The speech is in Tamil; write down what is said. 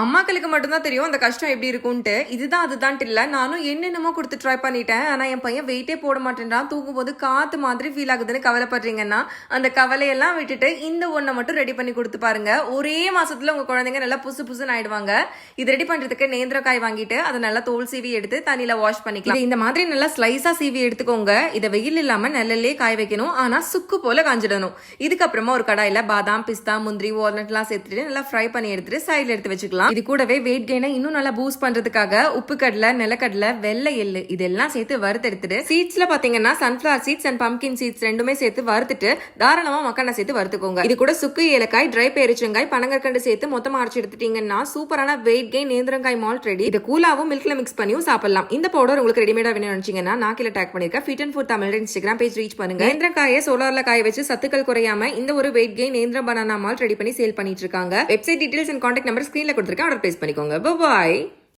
அம்மாக்களுக்கு மட்டும்தான் தெரியும் அந்த கஷ்டம் எப்படி இருக்கும்ட்டு இதுதான் அதுதான் இல்லை. நானும் என்னென்னமோ கொடுத்து ட்ரை பண்ணிட்டேன். ஆனால் என் பையன் வெயிட்டே போட மாட்டேன்றான். தூங்கும்போது காற்று மாதிரி ஃபீல் ஆகுதுன்னு கவலைப்படுறீங்கன்னா அந்த கவலையெல்லாம் விட்டுட்டு இந்த ஒன்றை மட்டும் ரெடி பண்ணி கொடுத்து பாருங்க. ஒரே மாசத்துல உங்க குழந்தைங்க நல்லா புசு புசுன்னு ஆயிடுவாங்க. இது ரெடி பண்றதுக்கு நேந்திரக்காய் வாங்கிட்டு அதை நல்லா தோல் சீவி எடுத்து தண்ணியில வாஷ் பண்ணிக்கலாம். இந்த மாதிரி நல்லா ஸ்லைஸா சீவி எடுத்துக்கோங்க. இதை வெயில் இல்லாம நல்லலே காய வைக்கணும். ஆனா சுக்கு போல காஞ்சிடணும். இதுக்கப்புறமா ஒரு கடாயில பாதாம் பிஸ்தா முந்திரி வால்நட்லாம் சேர்த்துட்டு நல்லா ஃப்ரை பண்ணி எடுத்துட்டு சைடில் எடுத்து வச்சுக்கலாம். இது கூடவே வெயிட் கெயினை இன்னும் நல்லா பூஸ்ட் பண்றதுக்காக உப்பு கடலை நிலக்கடலை வெள்ளை எள்ளு இதெல்லாம் சேர்த்து வறுத்தெடுத்துட்டு சீட்ஸ்ல பாத்தீங்கன்னா sunflower seeds and pumpkin seeds ரெண்டுமே சேர்த்து வறுத்துட்டு தாராளமா மக்கான சேர்த்து வறுத்துக்கோங்க. இது கூட சுக்கு ஏலக்காய் ட்ரை பேரிச்சங்காய் பனங்கற்கண்டு சேர்த்து மொத்தமா அரைச்சு எடுத்துட்டீங்கன்னா சூப்பரான வெயிட் கெயின் நேந்திரங்காய் மால்ட் ரெடி இது கூலாவும் மில்க்ல மிக்ஸ் பண்ணியும் சாப்பிடலாம். இந்த பவுடர் உங்களுக்கு ரெடிமேடா வேணும் நினைச்சீங்கன்னா நான் கீழே டேக் பண்ணிருக்கேன். Fit and food Tamil Instagram page reach பண்ணுங்க. நேந்திரங்காயை சோலார்ல காய வச்சு சத்துக்கள் குறையாம இந்த ஒரு வெயிட் கெயின் நேந்திர பனானா மால் ரெடி பண்ணி சேல் பண்ணிட்டு இருக்காங்க. Website details and contact number ஸ்கிரீன்ல கொடுத்துருக்கேன். ஆர்டர் பிளேஸ் பண்ணிக்கோங்க. பாய்